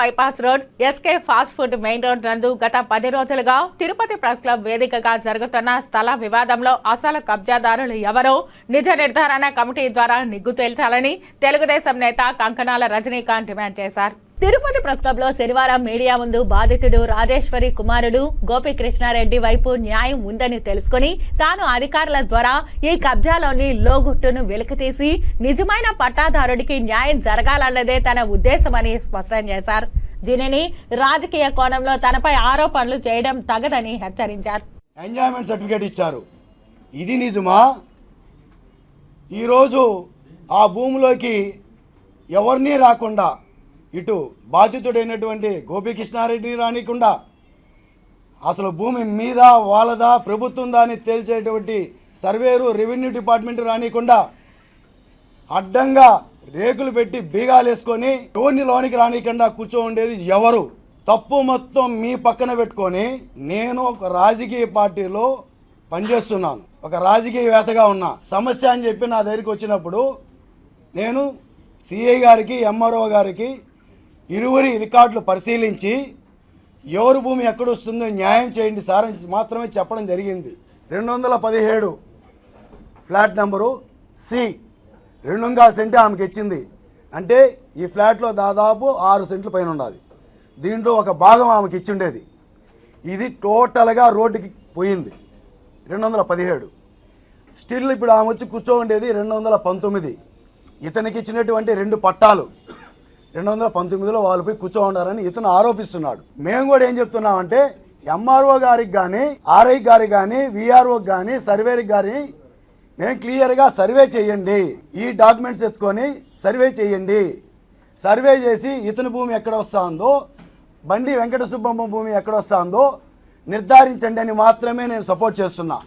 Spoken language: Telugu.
Bypass road SK fast food main road నందు గత పది రోజులుగా తిరుపతి ప్రెస్ క్లబ్ వేదికగా జరుగుతున్న స్థల వివాదంలో అసలు కబ్జాదారులు ఎవరో నిజ నిర్ధారణ కమిటీ ద్వారా నిగ్గు తేల్చాలని తెలుగుదేశం నేత కంకణాల రజనీకాంత్ డిమాండ్ చేశారు. తిరుపతి ప్రెస్ క్లబ్లో శనివారం మీడియా ముందు బాధితుడు రాజేశ్వరి కుమారుడు గోపికృష్ణారెడ్డి వైపు న్యాయం ఉందని తెలుసుకుని తాను అధికారుల ద్వారా ఈ కబ్జాలోని లోగుట్టును వెలికితీసి నిజమైన పట్టాదారుడికి న్యాయం జరగాలన్నదే తన ఉద్దేశమని స్పష్టం చేశారు. దీనిని రాజకీయ కోణంలో తనపై ఆరోపణలు చేయడం తగదని హెచ్చరించారు. ఎంజాయ్మెంట్ సర్టిఫికేట్ ఇచ్చారు. ఇది నిజమా? ఈరోజు ఆ భూమిలోకి ఎవరినీ రాకుండా ఇటు బాధితుడైనటువంటి గోపీకృష్ణారెడ్డి రానికుండా అసలు భూమి మీద వాళ్ళదా ప్రభుత్వందా అని తేల్చేటువంటి సర్వేరు రెవెన్యూ డిపార్ట్మెంట్ రానికుండా అడ్డంగా రేకులు పెట్టి బీగాలు వేసుకొని ఎవరిని లోనికి రానికుండా కూర్చో ఉండేది ఎవరు? తప్పు మొత్తం మీ పక్కన పెట్టుకొని నేను ఒక రాజకీయ పార్టీలో పనిచేస్తున్నాను. ఒక రాజకీయవేత్తగా ఉన్నా. సమస్య అని చెప్పి నా దగ్గరికి వచ్చినప్పుడు నేను సిఐ గారికి ఎంఆర్ఓ గారికి ఇరువురి రికార్డులు పరిశీలించి ఎవరు భూమి ఎక్కడొస్తుందో న్యాయం చేయండి సార్ అని మాత్రమే చెప్పడం జరిగింది. రెండు వందల పదిహేడు ఫ్లాట్ నెంబరు సి. రెండు వందల సెంటే ఆమెకి ఇచ్చింది. అంటే ఈ ఫ్లాట్లో దాదాపు ఆరు సెంట్లు పైన ఉండాలి. దీంట్లో ఒక భాగం ఆమెకి ఇచ్చిండేది. ఇది టోటల్గా రోడ్డుకి పోయింది. రెండు వందల పదిహేడు స్టిల్ ఇప్పుడు ఆమె వచ్చి కూర్చో ఉండేది రెండు వందల పంతొమ్మిది. ఇతనికి ఇచ్చినటువంటి రెండు పట్టాలు. రెండు వందల పంతొమ్మిదిలో వాళ్ళు పోయి కూర్చో ఉండారని ఇతను ఆరోపిస్తున్నాడు. మేము కూడా ఏం చెప్తున్నామంటే ఎంఆర్ఓ గారికి కానీ ఆర్ఐ గారికి కానీ విఆర్ఓకి కానీ సర్వేకి కానీ మేము క్లియర్గా సర్వే చేయండి. ఈ డాక్యుమెంట్స్ ఎత్తుకొని సర్వే చేయండి. సర్వే చేసి ఇతని భూమి ఎక్కడ వస్తుందో బండి వెంకట సుబ్బమ్మ భూమి ఎక్కడ వస్తుందో నిర్ధారించండి అని మాత్రమే నేను సపోర్ట్ చేస్తున్నా.